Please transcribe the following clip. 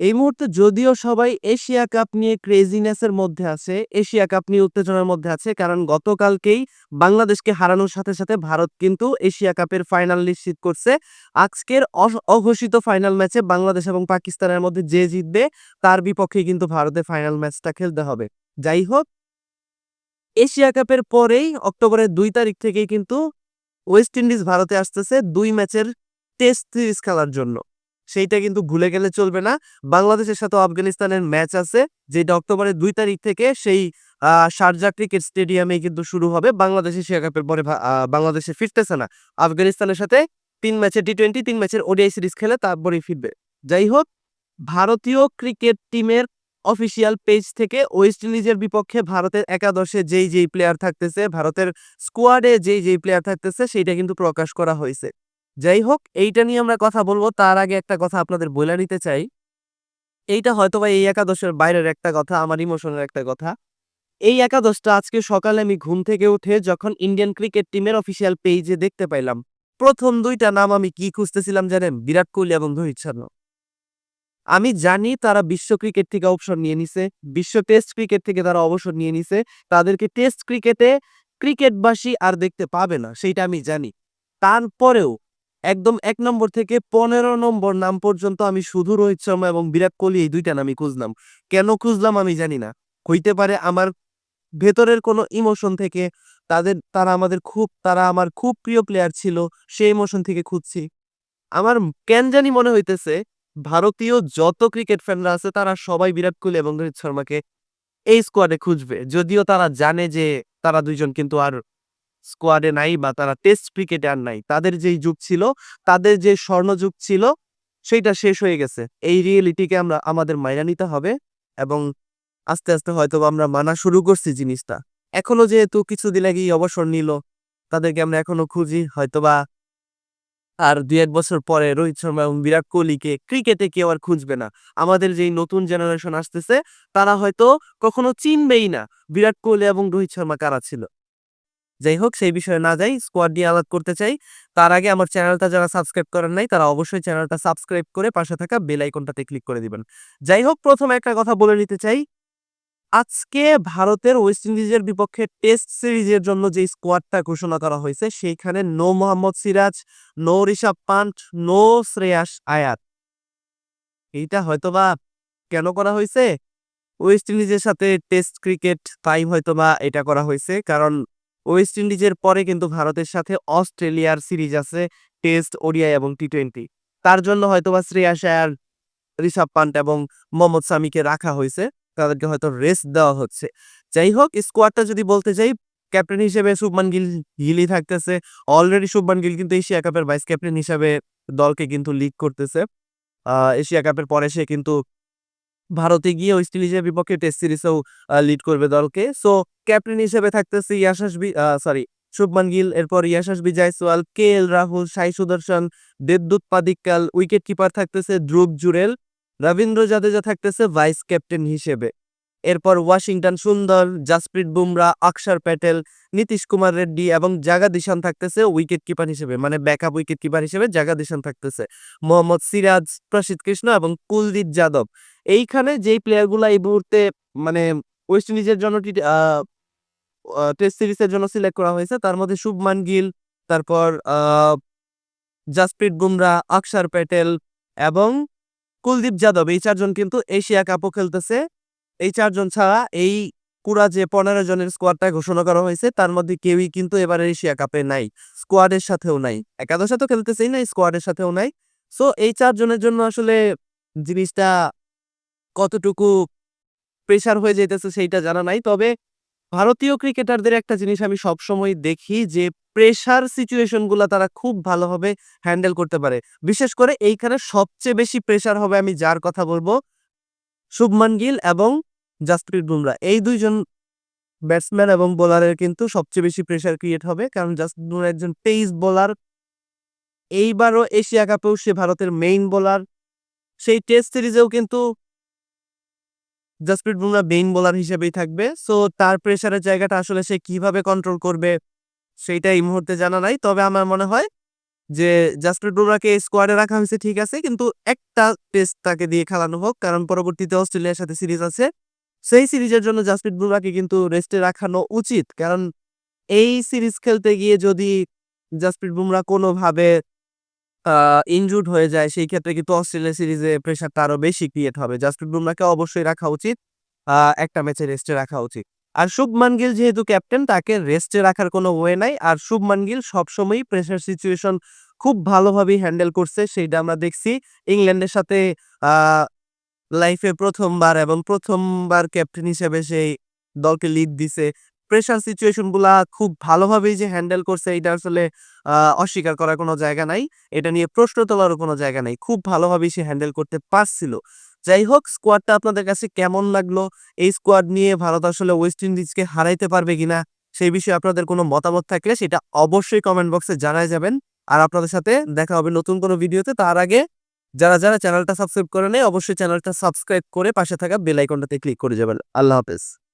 এই মুহূর্তে যদিও সবাই এশিয়া কাপ নিয়ে ক্রেজিনেসের মধ্যে আছে, এশিয়া কাপ নিয়ে উত্তেজনার মধ্যে আছে, কারণ গতকালকেই বাংলাদেশকে হারানোর সাথে সাথে ভারত কিন্তু এশিয়া কাপের ফাইনাল নিশ্চিত করছে। আজকের অঘোষিত ফাইনাল ম্যাচে বাংলাদেশ এবং পাকিস্তানের মধ্যে যে জিতবে, তার বিপক্ষে কিন্তু ভারতের ফাইনাল ম্যাচটা খেলতে হবে। যাই হোক, এশিয়া কাপের পরেই অক্টোবরের দুই তারিখ থেকেই কিন্তু ওয়েস্ট ইন্ডিজ ভারতে আসতেছে দুই ম্যাচের টেস্ট সিরিজ খেলার জন্য। সেইটা কিন্তু ভুলে গেলে চলবে না। বাংলাদেশের সাথে আফগানিস্তানের ম্যাচ আছে যেটা অক্টোবরের দুই তারিখ থেকে সেই শারজা ক্রিকেট স্টেডিয়ামে কিন্তু শুরু হবে। বাংলাদেশ এশিয়া কাপের পরে বাংলাদেশে ফিরতেছে না। আফগানিস্তানের সাথে তিন ম্যাচের টি টোয়েন্টি তিন ম্যাচের ওডিআই সিরিজ খেলে তারপরেই ফিরবে। যাই হোক, ভারতীয় ক্রিকেট টিমের অফিসিয়াল পেজ থেকে ওয়েস্ট ইন্ডিজের বিপক্ষে ভারতের একাদশে যেই যেই প্লেয়ার থাকতেছে, ভারতের স্কোয়াডে যেই যেই প্লেয়ার থাকতেছে, সেইটা কিন্তু প্রকাশ করা হয়েছে। যাই হোক এইটা নিয়ে আমরা কথা বলব। তার আগে একটা কথা আপনাদের বলে নিতে চাই। এইটা হয়তো বা এই একাদশের বাইরের একটা কথা, আমার ইমোশনের একটা কথা। এই একাদশটা আজকে সকালে আমি ঘুম থেকে উঠে যখন ইন্ডিয়ান ক্রিকেট টিমের অফিসিয়াল পেজে দেখতে পাইলাম, প্রথম দুইটা নাম আমি কি খুঁজতেছিলাম জানেন? বিরাট কোহলি এবং রোহিত শর্মা। আমি জানি তারা বিশ্ব ক্রিকেট থেকে অবসর নিয়ে নিছে, বিশ্ব টেস্ট ক্রিকেট থেকে তারা অবসর নিয়ে নিছে। তাদেরকে টেস্ট ক্রিকেটে ক্রিকেটবাসী আর দেখতে পাবে না, সেইটা আমি জানি। তারপরেও একদম এক নম্বর থেকে পনেরো নম্বর নাম পর্যন্ত আমি শুধু রোহিত শর্মা এবং বিরাট কোহলি এই দুইটা নামই খুঁজলাম। কেন খুঁজলাম আমি জানি না। হইতে পারে আমার ভেতরের কোনো ইমোশন থেকে তাদের, তারা আমাদের খুব, তারা আমার খুব প্রিয় প্লেয়ার ছিল, সেই ইমোশন থেকে খুঁজছি। আমার কেন জানি মনে হইতেছে, ভারতীয় যত ক্রিকেট ফ্যানরা আছে, তারা সবাই বিরাট কোহলি এবং রোহিত শর্মাকে এই স্কোয়াডে খুঁজবে। যদিও তারা জানে যে তারা দুইজন কিন্তু আর স্কোয়াডে নাই বা তারা টেস্ট ক্রিকেটে আর নাই। তাদের যেই যুগ ছিল, তাদের যে স্বর্ণযুগ ছিল, সেইটা শেষ হয়ে গেছে। এই রিয়েলিটিকে আমরা, আমাদের মাইনা নিতে হবে এবং আস্তে আস্তে হয়তো আমরা মানা শুরু করছি জিনিসটা। এখনও যেহেতু কিছুদিন আগেই অবসর নিল, তাদেরকে আমরা এখনও খুঁজি। হয়তোবা আর দুই এক বছর পরে রোহিত শর্মা এবং বিরাট কোহলিকে ক্রিকেটে কেউ আর খুঁজবে না। আমাদের যেই নতুন জেনারেশন আসতেছে, তারা হয়তো কখনো চিনবেই না বিরাট কোহলি এবং রোহিত শর্মা কারা ছিল। যাই হোক সেই বিষয়ে না যাই স্কোয়াড নিয়ে আলাদ করতে চাই। তার আগে আমার চ্যানেলটা যারা সাবস্ক্রাইব করেন নাই, তারা অবশ্যই চ্যানেলটা সাবস্ক্রাইব করে পাশে থাকা বেল আইকনটাতে ক্লিক করে দিবেন। যাই হোক প্রথমে একটা কথা বলে নিতে চাই। আজকে ভারতের ওয়েস্ট ইন্ডিজের বিপক্ষে টেস্ট সিরিজের জন্য যে স্কোয়াডটা ঘোষণা করা হয়েছে, সেইখানে no Mohammed Siraj no Rishabh Pant no Shreyas Iyer এইটা হয়তোবা কেন করা হয়েছে? ওয়েস্ট ইন্ডিজের সাথে টেস্ট ক্রিকেট তাই হয়তোবা এটা করা হয়েছে, কারণ ওয়েস্ট ইন্ডিজের পরে কিন্তু ভারতের সাথে অস্ট্রেলিয়ার সিরিজ আছে টেস্ট ওডিআই এবং টি টোয়েন্টি তার জন্য হয়তোবা শ্রেয়াস আয়ার, ঋষভ পান্ট এবং মোহাম্মদ সামিকে রাখা হয়েছে। তাদেরকে হয়তো রেস্ট দেওয়া হচ্ছে। যাই হোক স্কোয়াডটা যদি বলতে যাই ক্যাপ্টেন হিসেবে শুভমান গিল, গিলই থাকতেছে। অলরেডি শুভমান গিল কিন্তু এশিয়া কাপের ভাইস ক্যাপ্টেন হিসেবে দলকে কিন্তু লিড করতেছে। এশিয়া কাপের পরে সে কিন্তু ভারতে গিয়ে ওয়েস্ট ইন্ডিজের বিপক্ষে টেস্ট সিরিজেও লিড করবে দলকে। সো ক্যাপ্টেন হিসেবে থাকতেছে ইয়াশাসবি সরি শুভমান গিল। এরপর ইয়াশাসবি জয়সওয়াল কে এল রাহুল, সাই সুদর্শন, দেবদূত পাদিক্কাল উইকেট কিপার থাকতেছে ধ্রুব জুরেল, রবীন্দ্র জাদেজা থাকতেছে ভাইস ক্যাপ্টেন হিসেবে। এরপর ওয়াশিংটন সুন্দর, জাসপ্রীত বুমরা অক্ষর প্যাটেল, নীতিশ কুমার রেড্ডি এবং জাগাদিশান থাকতেছে উইকেট কিপার হিসেবে। মানে ব্যাকআপ উইকেট কিপার হিসেবে জাগাদিশান থাকতেছে। মোহাম্মদ সিরাজ প্রসিদ্ধ কৃষ্ণ এবং কুলদীপ যাদব। এইখানে যেই প্লেয়ারগুলো এই মুহূর্তে মানে ওয়েস্ট ইন্ডিজের জন্য টেস্ট সিরিজের জন্য সিলেক্ট করা হয়েছে, তার মধ্যে শুভমান গিল, তারপর জাসপ্রীত বুমরা অক্ষর প্যাটেল এবং কুলদীপ যাদব। এই চারজন কিন্তু এশিয়া কাপও খেলতেছে। এই চারজন ছাড়া এই পুরা যে পনেরো জনের স্কোয়াডটা ঘোষণা করা হয়েছে, তার মধ্যে কেউই কিন্তু এবারে এশিয়া কাপে নাই। স্কোয়াডের সাথেও নাই। একাদশে তো খেলতেছেই না স্কোয়াডের সাথেও নাই। সো এই চারজনের জন্য আসলে জিনিসটা কতটুকু প্রেশার হয়ে যেতেছে সেইটা জানা নাই। তবে ভারতীয় ক্রিকেটারদের একটা জিনিস আমি সবসময় দেখি যে প্রেসার সিচুয়েশনগুলো তারা খুব ভালোভাবে হ্যান্ডেল করতে পারে। বিশেষ করে এইখানে সবচেয়ে বেশি প্রেশার হবে আমি যার কথা বলব, শুভমান গিল এবং জাসপ্রীত বুমরা। এই দুইজন ব্যাটসম্যান এবং বোলারের কিন্তু সবচেয়ে বেশি প্রেশার ক্রিয়েট হবে, কারণ জাসপ্রীত বুমরা একজন পেস বোলার এইবারও এশিয়া কাপেও সে ভারতের মেইন বোলার সেই টেস্ট সিরিজেও কিন্তু জাসপ্রীত বুমরা মেইন বোলার হিসেবেই থাকবে। সো তার প্রেশারের জায়গাটা আসলে সে কীভাবে কন্ট্রোল করবে, সেইটা এই মুহূর্তে জানা নাই। তবে আমার মনে হয় যে জাসপ্রিত বুমরাকে স্কোয়াডে রাখা হয়েছে, ঠিক আছে। কিন্তু একটা টেস্ট তাকে দিয়ে খেলানো হোক, কারণ পরবর্তীতে অস্ট্রেলিয়ার সাথে সিরিজ আছে। সেই সিরিজের জন্য জাসপ্রিত বুমরাকে কিন্তু রেস্টে রাখানো উচিত। কারণ এই সিরিজ খেলতে গিয়ে যদি জাসপ্রিত বুমরা কোনোভাবে ইনজুর্ড হয়ে যায়, সেই ক্ষেত্রে কিন্তু অস্ট্রেলিয়া সিরিজে প্রেশারটা আরও বেশি ক্রিয়েট হবে। জাসপ্রিত বুমরাকে অবশ্যই রাখা উচিত একটা ম্যাচে রেস্টে রাখা উচিত। আর শুভমান গিল যেহেতু ক্যাপ্টেন তাকে রেস্টে রাখার কোনো ওয়ে নাই। আর শুভমান গিল সবসময়ই প্রেশার সিচুয়েশন খুব ভালোভাবেই হ্যান্ডেল করছে, সেইটা আমরা দেখছি। ইংল্যান্ডের সাথে লাইফে প্রথমবার এবং প্রথমবার ক্যাপ্টেন হিসেবে সেই দলকে লিড দিছে। প্রেশার সিচুয়েশনগুলা খুব ভালোভাবেই যে হ্যান্ডেল করছে এটা আসলে অস্বীকার করার কোনো জায়গা নাই। এটা নিয়ে প্রশ্ন তোলারও কোনো জায়গা নাই। খুব ভালোভাবেই সে হ্যান্ডেল করতে পারছিল। যাই হোক স্কোয়াডটা আপনাদের কাছে কেমন লাগল? এই স্কোয়াড নিয়ে ভারত আসলে ওয়েস্ট ইন্ডিজকে হারাইতে পারবে কিনা? সেই বিষয়ে আপনাদের কোনো মতামত থাকলে সেটা অবশ্যই কমেন্ট বক্সে জানাই যাবেন। আর আপনাদের সাথে দেখা হবে নতুন কোনো ভিডিওতে। তার আগে, যারা যারা চ্যানেলটা সাবস্ক্রাইব করে নেয় অবশ্যই চ্যানেলটা সাবস্ক্রাইব করে পাশে থাকা বেল আইকনটাতে ক্লিক করে যাবেন। আল্লাহ হাফেজ।